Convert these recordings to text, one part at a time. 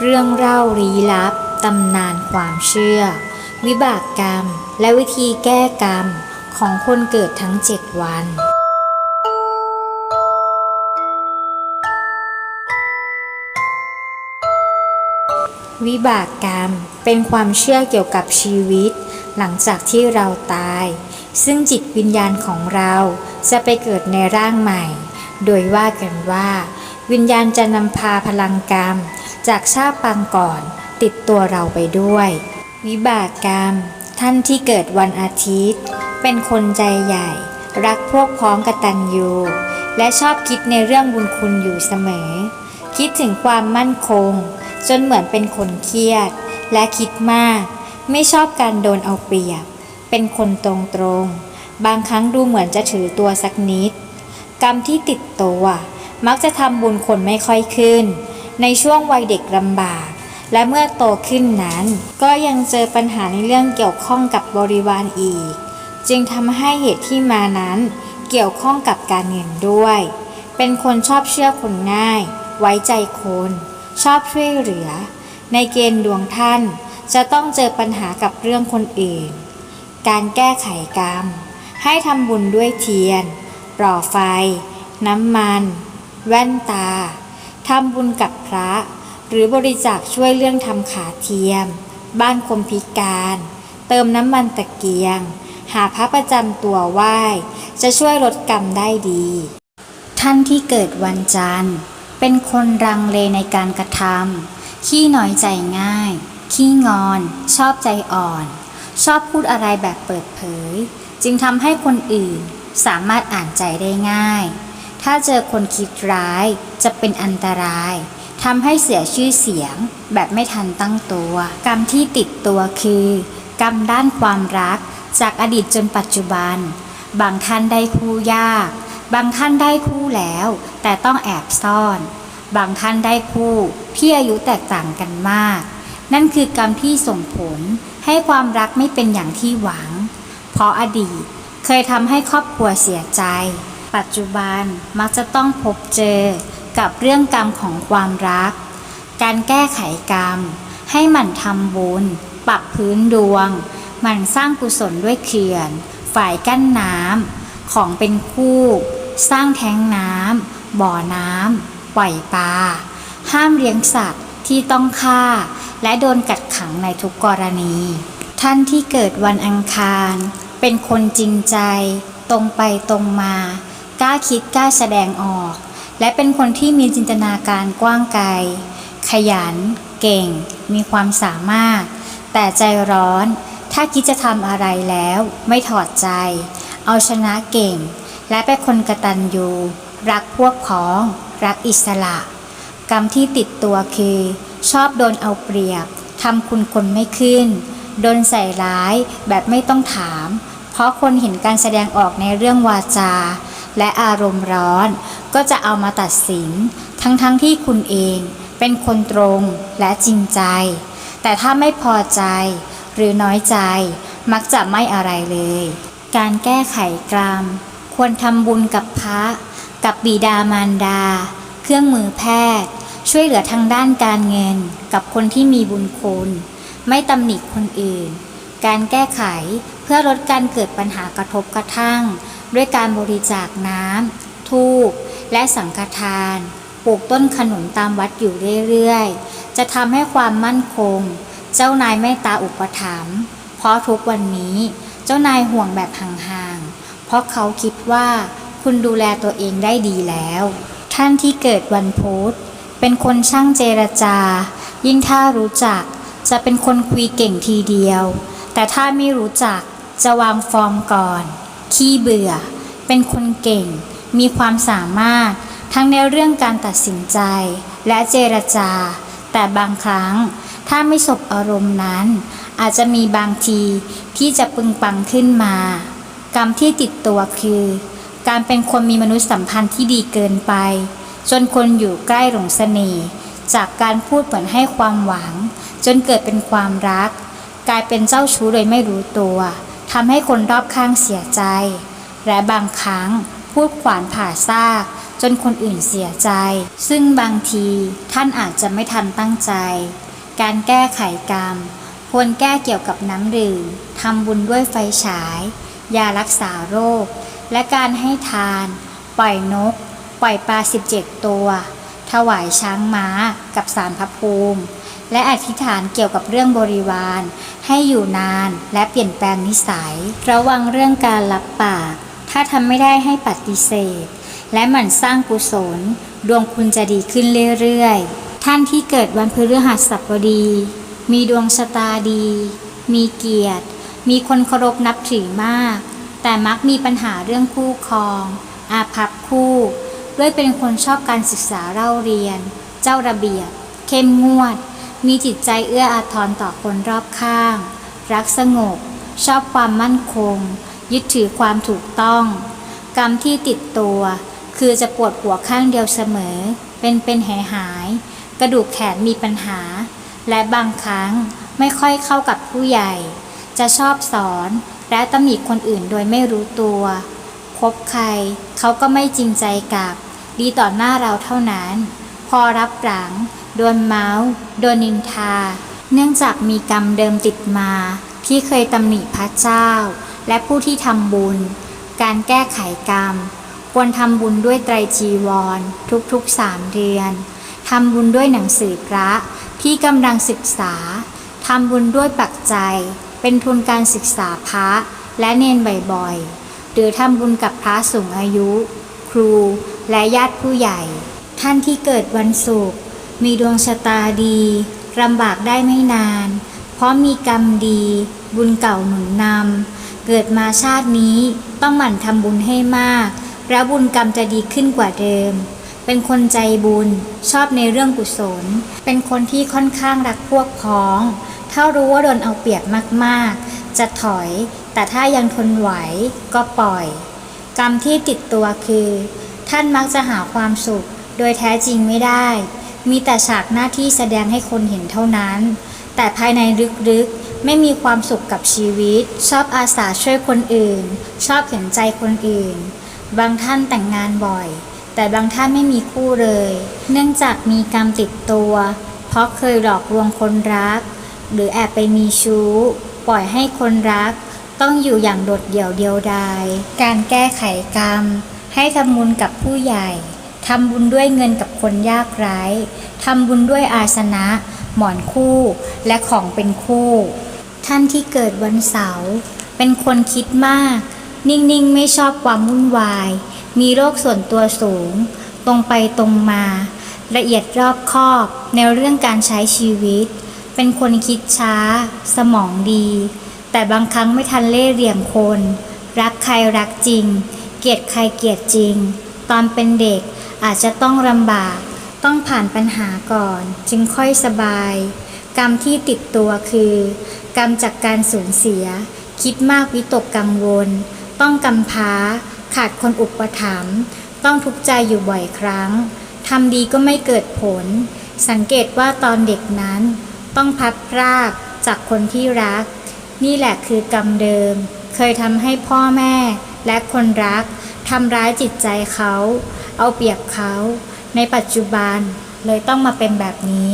เรื่องเล่าลี้ลับ ตำนานความเชื่อ วิบากกรรม และวิธีแก้กรรมของคนเกิดทั้งเจ็ดวัน วิบากกรรมเป็นความเชื่อเกี่ยวกับชีวิต หลังจากที่เราตาย ซึ่งจิตวิญญาณของเราจะไปเกิดในร่างใหม่ โดยว่ากันว่า วิญญาณจะนำพาพลังกรรม จากชาติปางก่อนติดตัวเราไปด้วย วิบากกรรม ท่านที่เกิดวันอาทิตย์ เป็นคนใจใหญ่ รักพวกพ้องกตัญญูและชอบคิดในเรื่องบุญคุณอยู่เสมอ คิดถึงความมั่นคง จนเหมือนเป็นคนเครียด และคิดมาก ไม่ชอบการโดนเอาเปรียบ เป็นคนตรงๆบางครั้งดูเหมือนจะถือตัวสักนิด กรรมที่ติดตัว มักจะทำบุญคนไม่ค่อยขึ้น ในช่วงวัยเด็กลำบาก และเมื่อโตขึ้นนั้น ก็ยังเจอปัญหาในเรื่องเกี่ยวข้องกับบริวารอีก จึงทำให้เหตุที่มานั้น เกี่ยวข้องกับการเงินด้วย เป็นคนชอบเชื่อคนง่าย ไว้ใจคน ชอบช่วยเหลือ ในเกณฑ์ดวงท่าน จะต้องเจอปัญหากับเรื่องคนอื่น การแก้ไขกรรม ให้ทำบุญด้วยเทียนปล่อไฟ น้ำมัน แว่นตา ทำบุญกับพระ หรือบริจาคช่วยเรื่องทำขาเทียม บ้านคนพิการ เติมน้ำมันตะเกียง หาพระประจำตัวไหว้ จะช่วยลดกรรมได้ดี ท่านที่เกิดวันจันทร์ เป็นคนรังเลในการกระทำขี้น้อยใจง่าย ขี้งอน ชอบใจอ่อน ชอบพูดอะไรแบบเปิดเผย จึงทำให้คนอื่นสามารถอ่านใจได้ง่าย ถ้าเจอคนคิดร้ายจะเป็นอันตรายทำให้เสียชื่อเสียงแบบไม่ทันตั้งตัว กรรมที่ติดตัวคือ กรรมด้านความรัก จากอดีตจนปัจจุบัน บางท่านได้คู่ยาก บางท่านได้คู่แล้ว แต่ต้องแอบซ่อน บางท่านได้คู่ที่อายุแตกต่างกันมาก นั่นคือกรรมที่ส่งผลให้ความรักไม่เป็นอย่างที่หวัง เพราะอดีตเคยทำให้ครอบครัวเสียใจ ปัจจุบันมักจะต้องพบเจอกับเรื่องกรรมของความรัก การแก้ไขกรรม ให้หมั่นทำบุญ ปรับพื้นดวง หมั่นสร้างกุศลด้วยเขื่อน ฝ่ายกั้นน้ำ ของเป็นคู่ สร้างแท้งน้ำ บ่อน้ำ ปล่อยปลา ห้ามเลี้ยงสัตว์ที่ต้องฆ่า และโดนกัดขังในทุกกรณี ท่านที่เกิดวันอังคาร เป็นคนจริงใจ ตรงไปตรงมาาคิดกล้าแสดงออก และเป็นคนที่มีจินตนาการกว้างไกล ขยัน เก่ง มีความสามารถ แต่ใจร้อน ถ้าคิดจะทำอะไรแล้ว ไม่ถอดใจ เอาชนะเก่ง และเป็นคนกระตันยูรักพวกพ้อง รักอิสระ กรรมที่ติดตัวคือ ชอบโดนเอาเปรียบทำคุณคนไม่ขึ้น โดนใส่ร้ายแบบไม่ต้องถาม เพราะคนเห็นการแสดงออกในเรื่องวาจา และอารมณ์ร้อน ก็จะเอามาตัดสิน ทั้งๆทที่คุณเองเป็นคนตรงและจริงใจ แต่ถ้าไม่พอใจหรือน้อยใจมักจะไม่อะไรเลย การแก้ไขกรรม ควรทำบุญกับพระ กับบิดามารดา เครื่องมือแพทย์ ช่วยเหลือทางด้านการเงิน กับคนที่มีบุญคุณ ไม่ตำหนิคนอื่น การแก้ไขเพื่อลดการเกิดปัญหากระทบกระทั่ง ด้วยการบริจาคน้ำทูบและสังฆทาน ปลูกต้นขนุนตามวัดอยู่เรื่อยๆ จะทำให้ความมั่นคง เจ้านายไม่ตาอุปถัมภ์เพราะทุกวันนี้เจ้านายห่วงแบบห่างๆ เพราะเขาคิดว่าคุณดูแลตัวเองได้ดีแล้ว ท่านที่เกิดวันพุธเป็นคนช่างเจรจา ยิ่งถ้ารู้จักจะเป็นคนคุยเก่งทีเดียว แต่ถ้าไม่รู้จักจะวางฟอร์มก่อน ขี้เบื่อ เป็นคนเก่ง มีความสามารถ ทั้งในเรื่องการตัดสินใจ และเจรจา แต่บางครั้ง ถ้าไม่สบอารมณ์นั้น อาจจะมีบางทีที่จะปึงปังขึ้นมา กรรมที่ติดตัวคือ การเป็นคนมีมนุษยสัมพันธ์ที่ดีเกินไป จนคนอยู่ใกล้หลงเสน่ห์จากการพูดเหมือนให้ความหวัง จนเกิดเป็นความรัก กลายเป็นเจ้าชู้โดยไม่รู้ตัวทำให้คนรอบข้างเสียใจ และบางครั้งพูดขวานผ่าซาก จนคนอื่นเสียใจ ซึ่งบางทีท่านอาจจะไม่ทันตั้งใจ การแก้ไขกรรม ควรแก้เกี่ยวกับน้ำดื่มทำบุญด้วยไฟฉาย ยารักษาโรค และการให้ทาน ปล่อยนก ปล่อยปลา 17 ตัว ถวายช้างม้ากับสารพระภูมิ และอธิษฐานเกี่ยวกับเรื่องบริวาร ให้อยู่นานและเปลี่ยนแปลงนิสัย ระวังเรื่องการรับปาก ถ้าทำไม่ได้ให้ปฏิเสธ และหมั่นสร้างกุศล ดวงคุณจะดีขึ้นเรื่อยๆ ท่านที่เกิดวันพฤหัสบดี มีดวงชะตาดี มีเกียรติ มีคนเคารพนับถือมาก แต่มักมีปัญหาเรื่องคู่ครอง อาภัพคู่ ด้วยเป็นคนชอบการศึกษาเล่าเรียน เจ้าระเบียบ เข้มงวด มีจิตใจเอื้ออาทรต่อคนรอบข้าง รักสงบ ชอบความมั่นคง ยึดถือความถูกต้อง กรรมที่ติดตัว คือจะปวดหัวข้างเดียวเสมอ เป็นเป็นหายหาย กระดูกแขนมีปัญหา และบางครั้งไม่ค่อยเข้ากับผู้ใหญ่ จะชอบสอนและตำหนิคนอื่นโดยไม่รู้ตัวคบใครเขาก็ไม่จริงใจกับ ดีต่อหน้าเราเท่านั้น พอรับหลัง โดนเมาส์โดนนินทา เนื่องจากมีกรรมเดิมติดมา ที่เคยตำหนิพระเจ้า และผู้ที่ทำบุญ การแก้ไขกรรม ควรทำบุญด้วยไตรจีวร ทุกๆสามเดือนทำบุญด้วยหนังสือพระที่กำลังศึกษาทำบุญด้วยปักใจ เป็นทุนการศึกษาพระและเนนบ่อยๆ หรือทำบุญกับพระสูงอายุ ครูและญาติผู้ใหญ่ ท่านที่เกิดวันศุกร์ มีดวงชะตาดีลำบากได้ไม่นาน เพราะมีกรรมดี บุญเก่าหนุนนำเกิดมาชาตินี้ต้องหมั่นทำบุญให้มาก และบุญกรรมจะดีขึ้นกว่าเดิม เป็นคนใจบุญ ชอบในเรื่องกุศล เป็นคนที่ค่อนข้างรักพวกพ้อง ถ้ารู้ว่าโดนเอาเปรียบมากๆ จะถอย แต่ถ้ายังทนไหวก็ปล่อย กรรมที่ติดตัวคือ ท่านมักจะหาความสุข โดยแท้จริงไม่ได้ มีแต่ฉากหน้าที่แสดงให้คนเห็นเท่านั้น แต่ภายในลึกๆ ไม่มีความสุขกับชีวิต ชอบอาสาช่วยคนอื่น ชอบเห็นใจคนอื่น บางท่านแต่งงานบ่อย แต่บางท่านไม่มีคู่เลย เนื่องจากมีกรรมติดตัว เพราะเคยหลอกลวงคนรัก หรือแอบไปมีชู้ ปล่อยให้คนรัก ต้องอยู่อย่างโดดเดี่ยวเดียวดาย การแก้ไขกรรม ให้ทำบุญกับผู้ใหญ่ ทำบุญด้วยเงินกับคนยากไร้ทำบุญด้วยอาสนะ หมอนคู่และของเป็นคู่ ท่านที่เกิดวันเสาร์เป็นคนคิดมาก นิ่งๆ ไม่ชอบความวุ่นวาย มีโรคส่วนตัวสูง ตรงไปตรงมา ละเอียดรอบคอบ ในเรื่องการใช้ชีวิต เป็นคนคิดช้า สมองดี แต่บางครั้งไม่ทันเล่เหลี่ยมคน รักใครรักจริง เกลียดใครเกลียดจริง ตอนเป็นเด็ก อาจจะต้องลำบาก ต้องผ่านปัญหาก่อน จึงค่อยสบาย กรรมที่ติดตัวคือ กรรมจากการสูญเสีย คิดมากวิตกกังวล ต้องกำพร้า ขาดคนอุปถัมภ์ต้องทุกข์ใจอยู่บ่อยครั้งทำดีก็ไม่เกิดผล สังเกตว่าตอนเด็กนั้น ต้องพัดพรากจากคนที่รัก นี่แหละคือกรรมเดิม เคยทำให้พ่อแม่และคนรัก ทำร้ายจิตใจเขา เอาเปรียบเขา ในปัจจุบันเลยต้องมาเป็นแบบนี้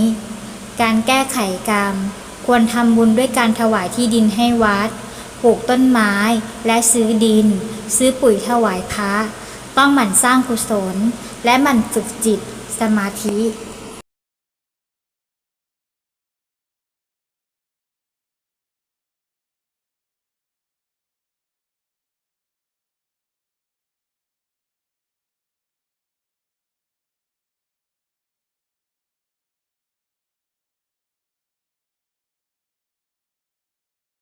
การแก้ไขกรรม ควรทำบุญด้วยการถวายที่ดินให้วัด ปลูกต้นไม้และซื้อดิน ซื้อปุ๋ยถวายพระ ต้องหมั่นสร้างกุศล และหมั่นฝึกจิต สมาธิ